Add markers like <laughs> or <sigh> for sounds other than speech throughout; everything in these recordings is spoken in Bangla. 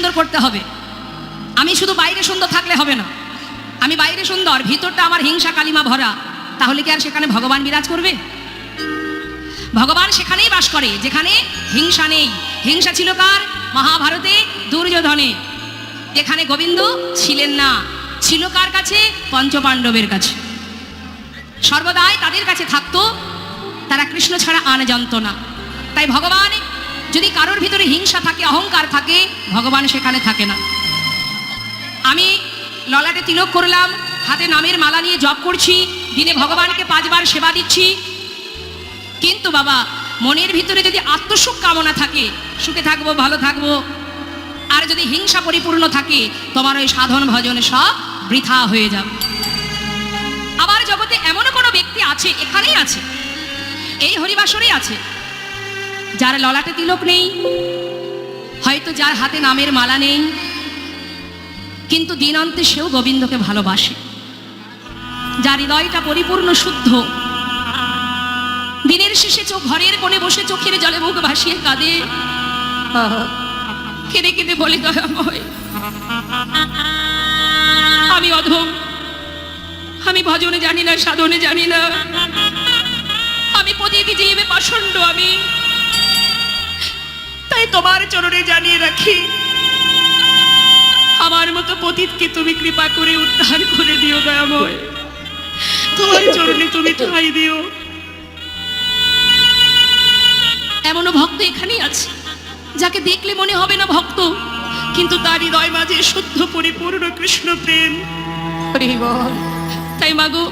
সুন্দর করতে হবে। আমি শুধু বাইরে সুন্দর থাকলে হবে না। আমি বাইরে সুন্দর, ভিতরটা আমার হিংসা কালিমা ভরা। তাহলে কি আর সেখানে ভগবান বিরাজ করবে? ভগবান সেখানেই বাস করে, যেখানে হিংসা নেই। হিংসা ছিল কার? মহাভারতে দুর্যোধনে। এখানে গোবিন্দ ছিলেন না। ছিল কার কাছে? পঞ্চপাণ্ডবের কাছে। সর্বদাই তাদের কাছে থাকতো। তারা কৃষ্ণ ছাড়া আন জানত না। তাই ভগবান যদি কারোর ভিতরে হিংসা থাকে, অহংকার থাকে, ভগবান সেখানে থাকে না। আমি ললাটে তিলক করলাম, হাতে নামের মালা নিয়ে জপ করছি, দিনে ভগবানকে পাঁচবার সেবা দিচ্ছি। কিন্তু বাবা, মনের ভিতরে যদি আত্মসুখ কামনা থাকে, সুখে থাকব, ভালো থাকব, আর যদি হিংসা পরিপূর্ণ থাকে, তোমার ওই সাধন ভজন সব বৃথা হয়ে যাবে। আবার জগতে এমন কোনো ব্যক্তি আছে, এখানেই আছে, এই হরিবাসরেই আছে যার ললাটে তিলক নেই, হয়তো যার হাতে নামের মালা নেই, কিন্তু দিন অন্তে সেও গোবিন্দকে ভালোবাসে। যার হৃদয়টা পরিপূর্ণ শুদ্ধ, দিনের শেষে চোখ ঘরের কোণে বসে চোখের জলে মুখ ভাসিয়ে কাঁদে। কেঁদে কেঁদে বলে, দয়াময়, আমি অধম, আমি ভজনে জানি না, সাধনে জানি না। আমি পতিতি জীবে পাষণ্ড, আমি তাই তোমার চরণে জানিয়ে রাখি। আমার মতো পতিতকে তুমি কৃপা করে উদ্ধার করে দিও দয়াময়। তোমার চরণে তুমি ঠাই দিও। এমনও ভক্ত এখানেই আছে যাকে দেখলে মনে হবে না ভক্ত কিন্তু তার হৃদয় মাঝে শুদ্ধ পরিপূর্ণ কৃষ্ণ প্রেম। তাই মাগো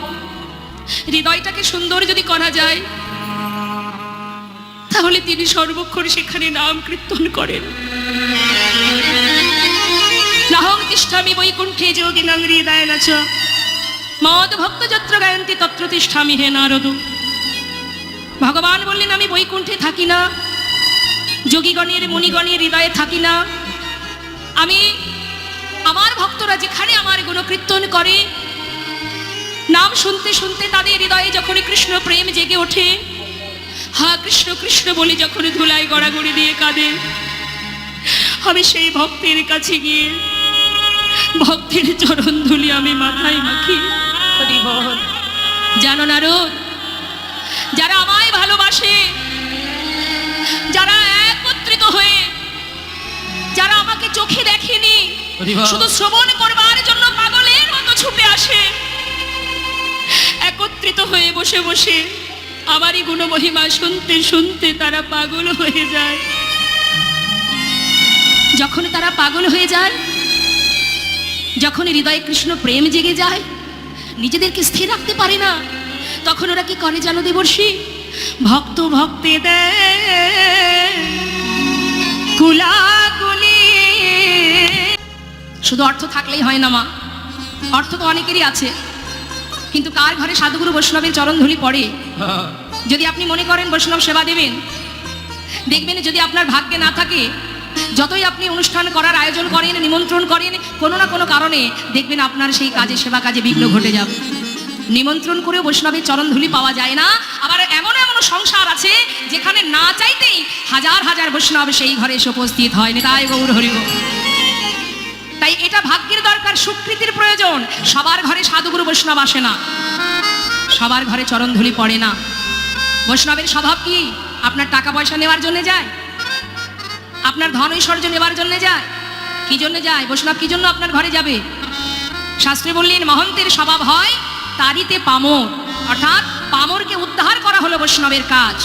হৃদয়টাকে সুন্দর যদি করা যায় তাহলে তিনি সর্বক্ষণ সেখানে নাম কীর্তন করেন। নাহং তিষ্ঠামি বৈকুণ্ঠে যোগিনাং হৃদয় নাচ মদ ভক্ত যত্র গায়ন্তি তত্র হে নারদ। ভগবান বললেন, আমি বৈকুণ্ঠে থাকি না। যোগীগণের, মুনিগণের হৃদয়ে থাকি না। আমি আমার ভক্তরা যেখানে আমার গুণকীর্তন করে, নাম শুনতে শুনতে তাদের হৃদয়ে যখন কৃষ্ণ প্রেম জেগে ওঠে হা কৃষ্ণ কৃষ্ণ বলে যখন ধুলায় গড়াগড়ি দিয়ে কাঁদে। আমি সেই ভক্তের কাছে গিয়ে ভক্তের চরণ ধুলি আমি মাথায় মাখি জানো না রোদ যারা আমায় ভালোবাসে যারা একত্রিত হয়ে যারা আমাকে চোখে দেখেনি শুধু শ্রবণ করবার জন্য পাগলের মতো ছুটে আসে একত্রিত হয়ে বসে বসে আমারই গুণমহিমা শুনতে শুনতে তারা পাগল হয়ে যায়। যখন তারা পাগল হয়ে যায়, যখন হৃদয়ে কৃষ্ণ প্রেম জেগে যায়, নিজেদেরকে স্থির রাখতে পারে না, তখন ওরা কি করে জানো দেবর্ষী? ভক্ত ভক্তে কুলাকুলি। শুধু অর্থ থাকলেই হয় না মা। অর্থ তো অনেকেরই আছে। কিন্তু কার ঘরে সাধুগুরু বৈষ্ণবের চরণ ধুলি পড়ে? <laughs> যদি আপনি মনে করেন বৈষ্ণব সেবা দেবেন দেখবেন যদি আপনার ভাগ্যে না থাকে যতই আপনি অনুষ্ঠান করার আয়োজন করেন নিমন্ত্রণ করেন কোনো না কোনো কারণে দেখবেন আপনার সেই কাজে সেবা কাজে বিঘ্ন ঘটে যাবে। নিমন্ত্রণ করেও বৈষ্ণবের চরণধুলি পাওয়া যায় না। আবার এমন এমন সংসার আছে যেখানে না চাইতেই হাজার হাজার বৈষ্ণব সেই ঘরে এসে উপস্থিত হয়। তাই গৌর হরিব। তাই এটা ভাগ্যের দরকার স্বীকৃতির প্রয়োজন। সবার ঘরে সাধুগুরু বৈষ্ণব আসে না। সবার ঘরে চরণধুলি পড়ে না। বৈষ্ণবের স্বভাব কি? আপনার টাকা পয়সা নেওয়ার জন্য যায়? আপনার ধন ঐশ্বর্য নেওয়ার জন্য যায়? কি জন্য যায়? বৈষ্ণব কি জন্য আপনার ঘরে যাবে? শাস্ত্রে বললেন, মহন্তের স্বভাব হয় তারিতে পামর। অর্থাৎ পামরকে উদ্ধার করা হলো বৈষ্ণবের কাজ।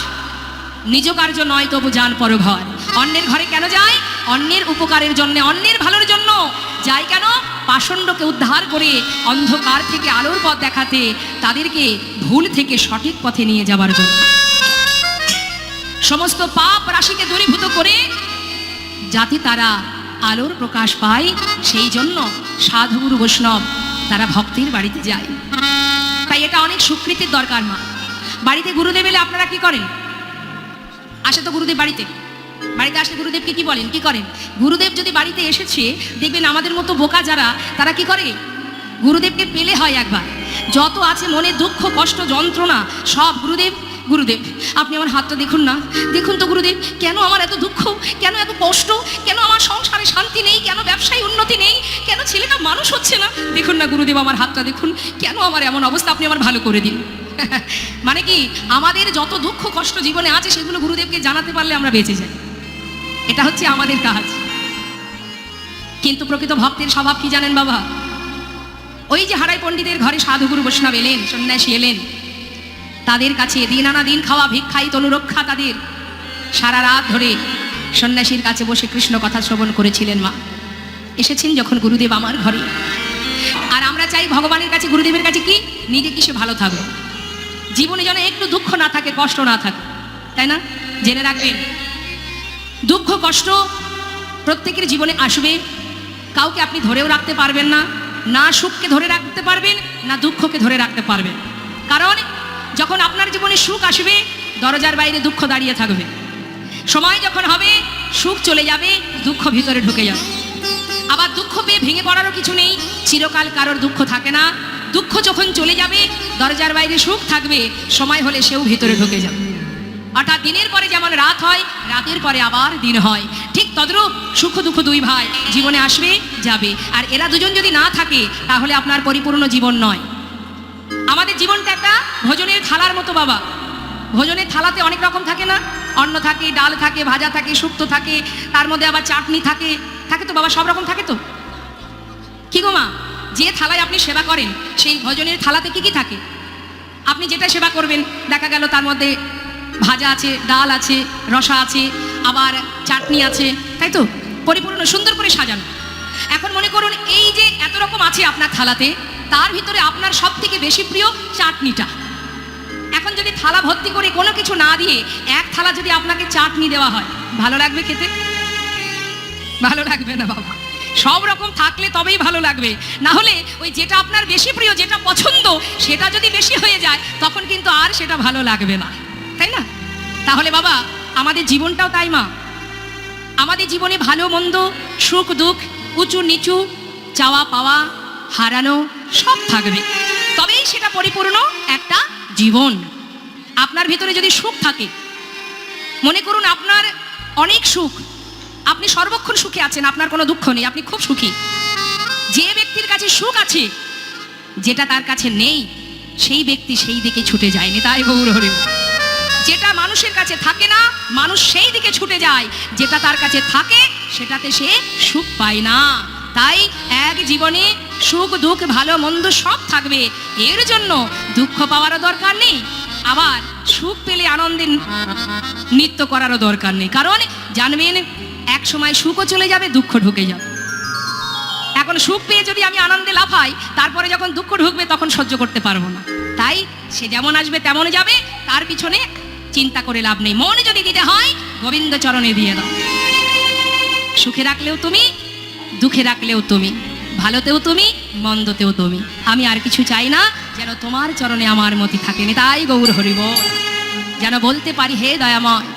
নিজ কার্য নয় তবু যান পরঘর অন্যের ঘরে কেন যায়? অন্যের উপকারের জন্য, অন্যের ভালোর জন্য যায় কেন? পাষণ্ডকে উদ্ধার করে অন্ধকার থেকে আলোর পথ দেখাতে তাদেরকে ভুল থেকে সঠিক পথে নিয়ে যাবার জন্য। সমস্ত পাপ রাশিকে দূরীভূত করে যাতে তারা আলোর প্রকাশ পায়, সেই জন্য সাধুগুরু বৈষ্ণব তারা ভক্তের বাড়িতে যায়। তাই এটা অনেক স্বীকৃতির দরকার মা। বাড়িতে গুরুদেব এলে আপনারা কি করেন? আসে তো গুরুদেব বাড়িতে। বাড়িতে আসলে গুরুদেবকে কি বলেন? কি করেন? গুরুদেব যদি বাড়িতে এসেছে, দেখবেন আমাদের মতো বোকা যারা, তারা কি করে? গুরুদেবকে পেলে হয় একবার। যত আছে মনে দুঃখ, কষ্ট, যন্ত্রণা, সব গুরুদেব গুরুদেব। আপনি আমার হাতটা দেখুন না। দেখুন তো গুরুদেব, কেন আমার এত দুঃখ? কেন এত কষ্ট? কেন আমার সংসারে শান্তি নেই? কেন ব্যবসায় উন্নতি নেই? কেন ছেলেটা মানুষ হচ্ছে না? দেখুন না গুরুদেব, আমার হাতটা দেখুন। কেন আমার এমন অবস্থা? আপনি আমার ভালো করে দিন। <laughs> মানে কি, আমাদের যত দুঃখ, কষ্ট জীবনে আছে, সেগুলো গুরুদেবকে জানাতে পারলে আমরা বেঁচে যাই। এটা হচ্ছে আমাদের কাজ। কিন্তু প্রকৃত ভক্তের স্বভাব কি জানেন বাবা? ওই যে হারাই পণ্ডিতের ঘরে সাধুগুরু বৈষ্ণব এলেন, সন্ন্যাসী এলেন। তাদের কাছে দিন আনা দিন খাওয়া ভিক্ষাই তনুরক্ষা তাদের। সারা রাত ধরে সন্ন্যাসীর কাছে বসে কৃষ্ণ কথা শ্রবণ করেছিলেন মা। এসেছেন যখন গুরুদেব আমার ঘরে। আর আমরা চাই ভগবানের কাছে, গুরুদেবের কাছে কি? নিজে কিসে ভালো থাকব জীবনে যেন একটু দুঃখ না থাকে, কষ্ট না থাকে। তাই না? জেনে রাখবেন দুঃখ, কষ্ট প্রত্যেকের জীবনে আসবে। কাউকে আপনি ধরেও রাখতে পারবেন না না সুখকে ধরে রাখতে পারবেন, না দুঃখকে ধরে রাখতে পারবেন। কারণ যখন আপনার জীবনে সুখ আসবে, দরজার বাইরে দুঃখ দাঁড়িয়ে থাকবে। সময় যখন হবে, সুখ চলে যাবে, দুঃখ ভিতরে ঢুকে যাবে। আবার দুঃখ পেয়ে ভেঙে পড়ারও কিছু নেই, চিরকাল কারোর দুঃখ থাকে না। দুঃখ যখন চলে যাবে, দরজার বাইরে সুখ থাকবে, সময় হলে সেও ভিতরে ঢুকে যাবে। অর্থাৎ দিনের পরে যেমন রাত হয়, রাতের পরে আবার দিন হয়। ঠিক তদ্রূপ সুখ দুঃখ দুই ভাই জীবনে আসবে, যাবে। আর এরা দুজন যদি না থাকে, তাহলে আপনার পরিপূর্ণ জীবন নয়। আমাদের জীবনটা একটা ভোজনের থালার মতো, বাবা। ভোজনের থালাতে অনেক রকম থাকে না? অন্ন থাকে, ডাল থাকে, ভাজা থাকে শুক্তো থাকে, তার মধ্যে আবার চাটনি থাকে। থাকে তো, বাবা, সব রকম থাকে তো? কি গো মা? যে থালায় আপনি সেবা করেন, সেই ভোজনের থালাতে কি কি থাকে? আপনি যেটা সেবা করবেন, দেখা গেল তার মধ্যে ভাজা আছে, ডাল আছে, রসা আছে, আবার চাটনি আছে, তাই তো? পরিপূর্ণ, সুন্দর করে সাজানো। এখন মনে করুন, এই যে এত রকম আছে আপনার থালাতে, তার ভিতরে আপনার সব থেকে বেশি প্রিয় চাটনিটা। এখন যদি থালা ভর্তি করে কোনো কিছু না দিয়ে এক থালা যদি আপনাকে চাটনি দেওয়া হয়, ভালো লাগবে খেতে? ভালো লাগবে না, বাবা। সব রকম থাকলে তবেই ভালো লাগবে। না হলে ওই যেটা আপনার বেশি প্রিয়, যেটা পছন্দ, সেটা যদি বেশি হয়ে যায়, তখন কিন্তু আর সেটা ভালো লাগবে না। তাই না? তাহলে বাবা, আমাদের জীবনটাও তাই মা। আমাদের জীবনে ভালো, মন্দ, সুখ, দুঃখ, উঁচু, নিচু, চাওয়া, পাওয়া, হারানো, সব থাকবে। তবেই সেটা পরিপূর্ণ একটা জীবন। আপনার ভিতরে যদি সুখ থাকে, মনে করুন আপনার অনেক সুখ। আপনি সর্বক্ষণ সুখে আছেন, আপনার কোনো দুঃখ নেই, আপনি খুব সুখী। যে ব্যক্তির কাছে সুখ আছে, যেটা তার কাছে নেই, সেই ব্যক্তি সেই দিকে ছুটে যায়নি। তাই গৌর যেটা মানুষের কাছে থাকে না, মানুষ সেই দিকে ছুটে যায়। যেটা তার কাছে থাকে, সেটাতে সে সুখ পায় না। তাই এক জীবনে সুখ, দুঃখ, ভালো, মন্দ সব থাকবে। এর জন্য দুঃখ পাওয়ারও দরকার নেই, আবার সুখ পেলে আনন্দে নৃত্য করারও দরকার নেই। কারণ জানবেন, এক সময় সুখও চলে যাবে, দুঃখ ঢুকে যাবে। এখন সুখ পেয়ে যদি আমি আনন্দে লাফাই তারপরে যখন দুঃখ ঢুকবে, তখন সহ্য করতে পারব না। তাই সে যেমন আসবে, তেমন যাবে, তার পিছনে চিন্তা করে লাভ নেই। মনে যদি দিতে হয়, গোবিন্দ চরণে দিয়ে দাও। সুখে রাখলেও তুমি, দুঃখে রাখলেও তুমি, ভালোতেও তুমি, মন্দতেও তুমি। আমি আর কিছু চাই না, যেন তোমার চরণে আমার মতি থাকেনি তাই গৌর হরিব যেন বলতে পারি, হে দয়াময়,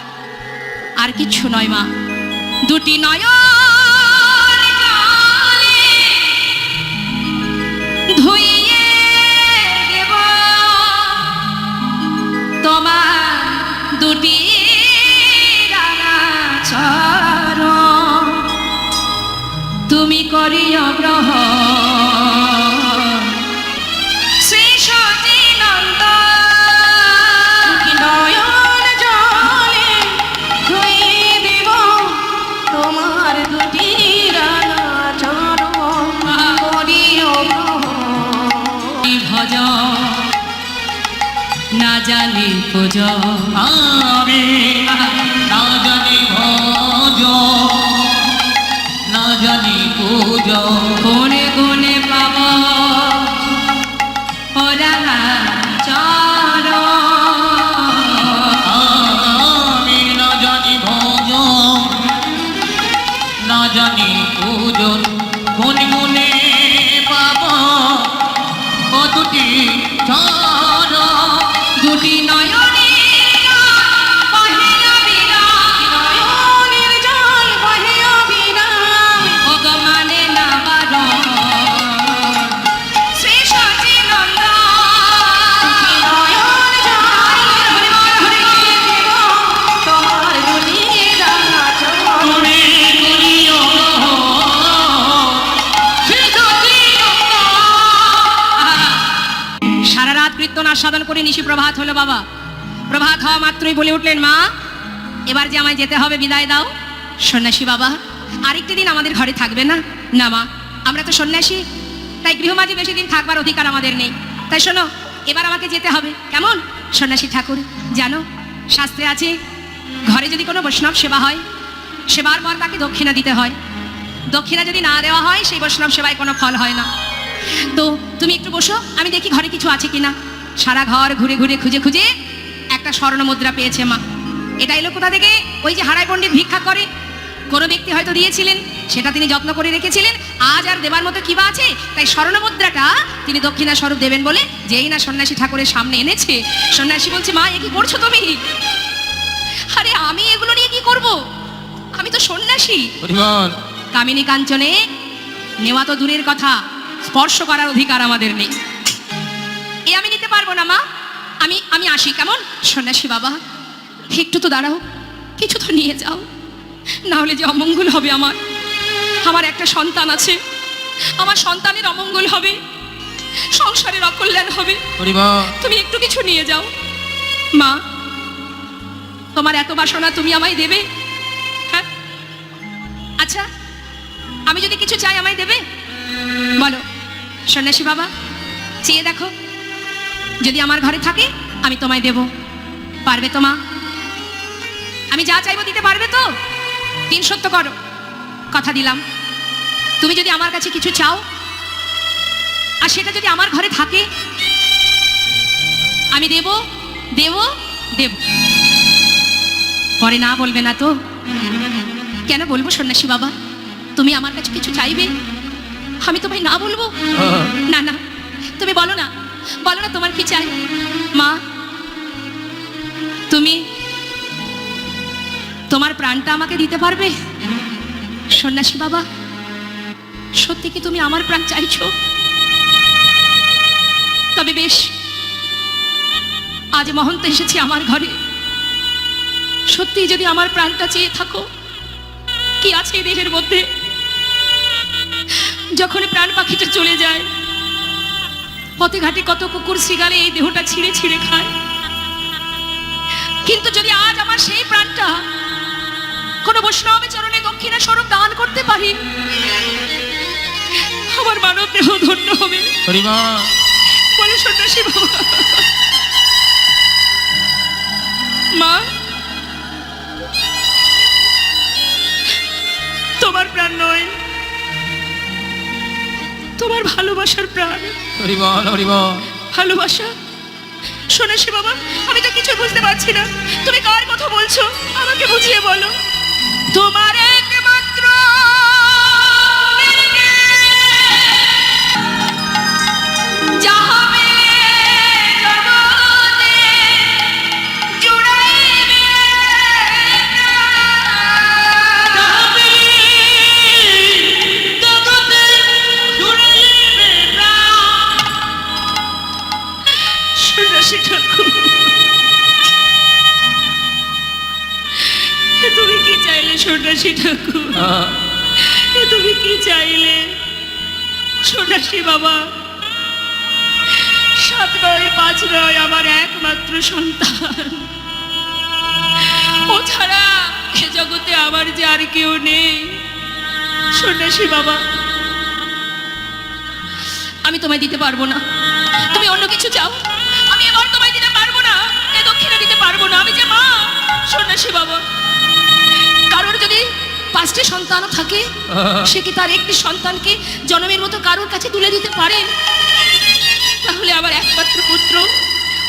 আর কিচ্ছু নয় মা। দুটি নয় পুজ। আমি না জানি ভজ না জানি পূজ। নিশি প্রভাত হলো বাবা। প্রভাত হওয়া মাত্রই বলে উঠলেন, মা, এবার যে আমায় যেতে হবে বিদায় দাও। সন্ন্যাসী বাবা, আরেকটি দিন আমাদের ঘরে থাকবে না? না, মা, আমরা তো সন্ন্যাসী, তাই গৃহমাঝে বেশি দিন থাকবার অধিকার আমাদের নেই। তাই শোনো, এবার আমাকে যেতে হবে। কেমন? সন্ন্যাসী ঠাকুর, জানো, শাস্ত্রে আছে, ঘরে যদি কোনো বৈষ্ণব সেবা হয়, সেবার পর তাকে দক্ষিণা দিতে হয়। দক্ষিণা যদি না দেওয়া হয়, সেই বৈষ্ণব সেবায় কোনো ফল হয় না। তো, তুমি একটু বসো, আমি দেখি ঘরে কিছু আছে কিনা। সারা ঘর ঘুরে ঘুরে খুঁজে খুঁজে একটা স্বর্ণ মুদ্রা পেয়েছে মা। এটা এলো কোথা থেকে? ওই যে হারাই পণ্ডিত ভিক্ষা করে। কোনো ব্যক্তি হয়তো দিয়েছিলেন সেটা তিনি যত্ন করে রেখেছিলেন। আজ আর দেবার মতো কি বা আছে? তাই স্বর্ণ মুদ্রাটা তিনি দক্ষিণা স্বরূপ দেবেন বলে যেই না সন্ন্যাসী ঠাকুরের সামনে এনেছে। সন্ন্যাসী বলছে মা এ কি করছ তুমি? আরে আমি এগুলো নিয়ে কি করব? আমি তো সন্ন্যাসী। কামিনী কাঞ্চনে নেওয়া তো দূরের কথা। স্পর্শ করার অধিকার আমাদের নেই। এ আমি নিতে পারব না মা। আমি আমি আসি কেমন? সন্ন্যাসী বাবা একটু তো দাঁড়াও কিছু তো নিয়ে যাও। না হলে যে অমঙ্গল হবে আমার। আমার একটা সন্তান আছে। আমার সন্তানের অমঙ্গল হবে। সংসারের অকল্যাণ হবে। তুমি একটু কিছু নিয়ে যাও। মা তোমার এত বাসনা তুমি আমায় দেবে? হ্যাঁ? আচ্ছা আমি যদি কিছু চাই আমায় দেবে? বলো সন্ন্যাসী বাবা চেয়ে দেখো। যদি আমার ঘরে থাকে আমি তোমায় দেব। পারবে তো মা? আমি যা চাইব দিতে পারবে তো? তিন সত্য করো। কথা দিলাম। তুমি যদি আমার কাছে কিছু চাও আর সেটা যদি আমার ঘরে থাকে আমি দেব দেব দেব। পরে না বলবে না তো? কেন বলব সন্ন্যাসী বাবা? তুমি আমার কাছে কিছু চাইবে? আমি তোমায় না বলব? না না। তুমি বলো না। বলো না তোমার কি চাই? মা, তুমি তোমার প্রাণটা আমাকে দিতে পারবে? সন্ন্যাসী বাবা, সত্যি কি তুমি আমার প্রাণ চাইছো? তবে বেশ, আজ মহন্ত এসেছে আমার ঘরে। সত্যি যদি আমার প্রাণটা চেয়ে থাকো, কি আছে দেহের মধ্যে? যখন প্রাণ পাখিটা চলে যায় পথে ঘাটে কত কুকুর শ্রীগালে এই দেহটা ছিঁড়ে ছিঁড়ে খায়। কিন্তু যদি আজ আমার সেই প্রাণটা কোনো বৈষ্ণবের চরণে দক্ষিণা স্বরূপ দান করতে পারি আমার মানব দেহ ধন্য হবে। বলে সন্ন্যাসী বাবা। মা তোমার ভালোবাসার প্রাণ। হরিবল হরিবল। ভালোবাসা? শোনাসি বাবা আমি তো কিছু বুঝতে পারছি না। তুমি কার কথা বলছো? আমাকে বুঝিয়ে বলো। তোমার একমাত্র যাহাবে এ তুমি কি চাইলে? সন্ন্যাসী বাবা। সাত নয়, পাঁচ নয়, আমার একমাত্র সন্তান। ও ছাড়া এ জগতে আমার যে আর কেউ নেই। সন্ন্যাসী বাবা। আমি তোমায় দিতে পারব না। তুমি অন্য কিছু চাও? আমি এবার তোমায় দিতে পারব না। এ দক্ষিণা দিতে পারব না। আমি যে মা সন্ন্যাসী বাবা। কারোর যদি পাঁচটি সন্তানও থাকে সে কি তার একটি সন্তানকে জন্মের মতো কারোর কাছে তুলে দিতে পারে? তাহলে আমার একমাত্র পুত্র।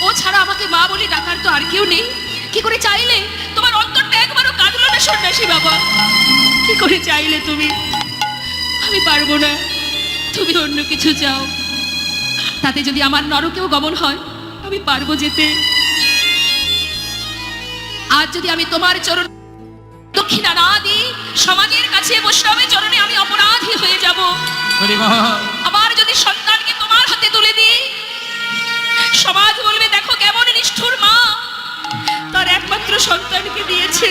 ও ছাড়া আমাকে মা বলে ডাকার তো আর কেউ নেই। কি করে চাইলে? তোমার অন্তরটা একবারও কাঁদলো না সন্ন্যাসী বাবা। কি করে চাইলে তুমি? আমি পারব না। তুমি অন্য কিছু চাও। তাতে যদি আমার নরকেও গমন হয় আমি পারব যেতে। আজ যদি আমি তোমার চরণ দক্ষিণা না দিই সমাজের কাছে বৈষ্ণবের চরণে আমি অপরাধী হয়ে যাব। আবার যদি সন্তানকে তোমার হাতে তুলে দিই সমাজ বলবে দেখো কেমন নিষ্ঠুর মা। তার একমাত্র সন্তানকে দিয়েছে।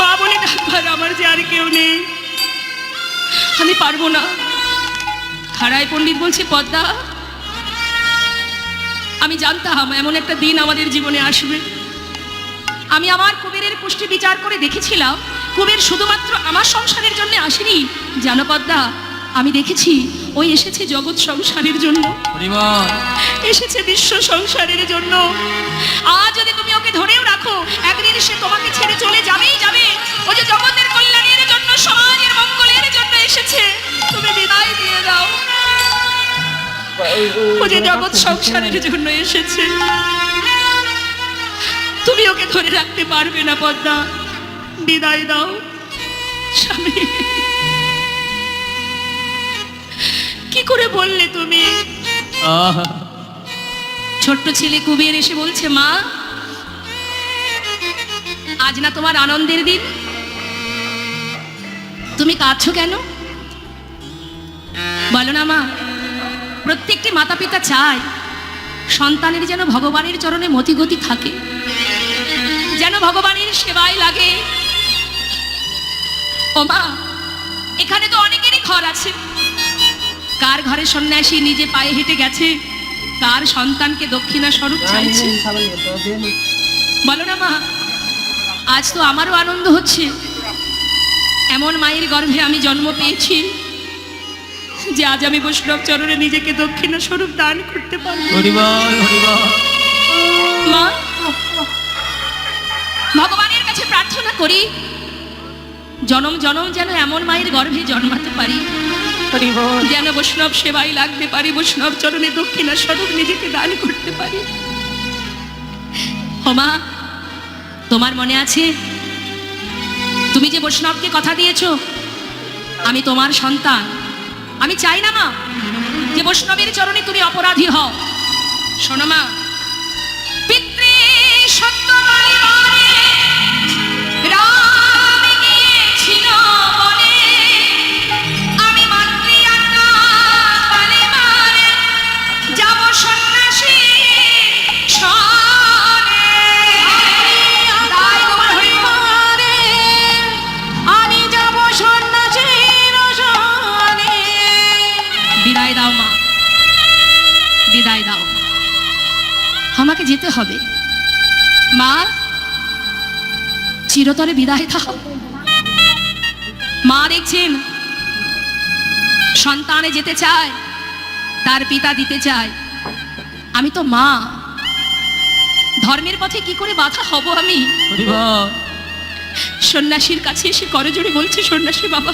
মা বলে ডাকবার আমার যে আর কেউ নেই। আমি পারব না। হারাই পণ্ডিত বলছে পদ্মা আমি জানতাম এমন একটা দিন আমাদের জীবনে আসবে। আমি আমার কুবেরের পুষ্টি বিচার করে দেখেছিলাম। কুবের শুধুমাত্র আমার সংসারের জন্য আসেনি। জানপদ্মা আমি দেখেছি ওই এসেছে জগৎ সংসারের জন্য। এসেছে বিশ্ব সংসারের জন্য। আজ যদি তুমি ওকে ধরেও রাখো একদিন সে তোমাকে ছেড়ে চলে যাবেই যাবে। ও যে জগতের কল্যাণের জন্য সমাজের মঙ্গলের জন্য এসেছে। তুমি বিদায় দিয়ে দাও। ও যে জগৎ সংসারের জন্য এসেছে। তুমি ওকে ধরে রাখতে পারবে না পদ্মা। বিদায় দাও স্বামী। কি করে বললে তুমি? ছোট্ট ছেলে কুবের এসে বলছে মা আজ না তোমার আনন্দের দিন? তুমি কাঁদছো কেন? বলো না মা প্রত্যেকটি মাতা পিতা চায় সন্তানের যেন ভগবানের চরণে মতিগতি থাকে যেন ভগবানের সেবায় লাগে। ও মা এখানে তো অনেকেরই ঘর আছে। কার ঘরে সন্ন্যাসী নিজে পায়ে হেঁটে গেছে কার সন্তানকে দক্ষিণা স্বরূপ চাইছে। বলো না মা আজ তো আমারও আনন্দ হচ্ছে। এমন মায়ের গর্ভে আমি জন্ম পেয়েছি। যে আজ আমি বৈষ্ণব চরণে নিজেকে দক্ষিণা স্বরূপ দান করতে পারব। মা ভগবানের কাছে প্রার্থনা করি জনম জনম যেন এমন মায়ের গর্ভে জন্মাতে পারি যেন বৈষ্ণব সেবাই লাগতে পারি বৈষ্ণব চরণে দক্ষিণা স্বরূপ নিজেকে দান করতে পারি। হোমা তোমার মনে আছে? তুমি যে বৈষ্ণবকে কথা দিয়েছ আমি তোমার সন্তান। আমি চাই না মা যে বৈষ্ণবের চরণে তুমি অপরাধী হও। শোনো মা যেতে হবে। মা চিরতরে বিদায় দাও মা দেখছেন সন্তানে যেতে চায় তার পিতা দিতে চায়। আমি তো মা। ধর্মের পথে কি করে বাধা হব আমি? সন্ন্যাসীর কাছে এসে করজোড়ে বলছে সন্ন্যাসী বাবা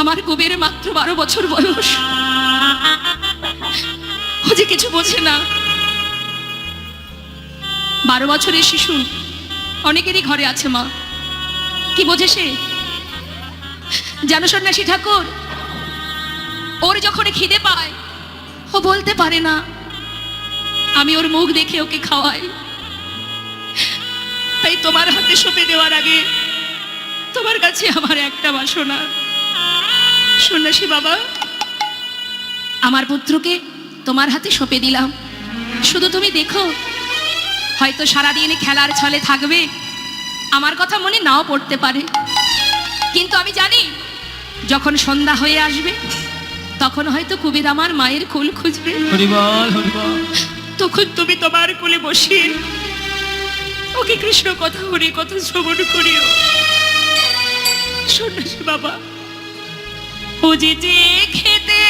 আমার কুবের মাত্র বারো বছর বয়স। ও যে কিছু বোঝে না। বারো বছরের শিশু, অনেকেরই ঘরে আছে মা। কি বোঝে সে? জানো সন্ন্যাসী ঠাকুর, ওর যখন খিদে পায়, ও বলতে পারে না। আমি ওর মুখ দেখে ওকে খাওয়াই। তাই তোমার হাতে সঁপে দেওয়ার আগে তোমার কাছে আমার একটা বাসনা। সন্ন্যাসী বাবা, আমার পুত্রকে তোমার হাতে সঁপে দিলাম। শুধু তুমি দেখো হয়তো সারাদিন খেলার ছলে থাকবে আমার কথা মনে নাও পড়তে পারে। কিন্তু আমি জানি যখন সন্ধ্যা হয়ে আসবে তখন হয়তো কুবের আমার মায়ের কুল খুঁজবে। তখন তুমি তোমার কোলে বসিয়ে ওকে কৃষ্ণ কথা হরি কথা শ্রবণ করিও। সন্ন্যাসী বাবা ও যে খেতে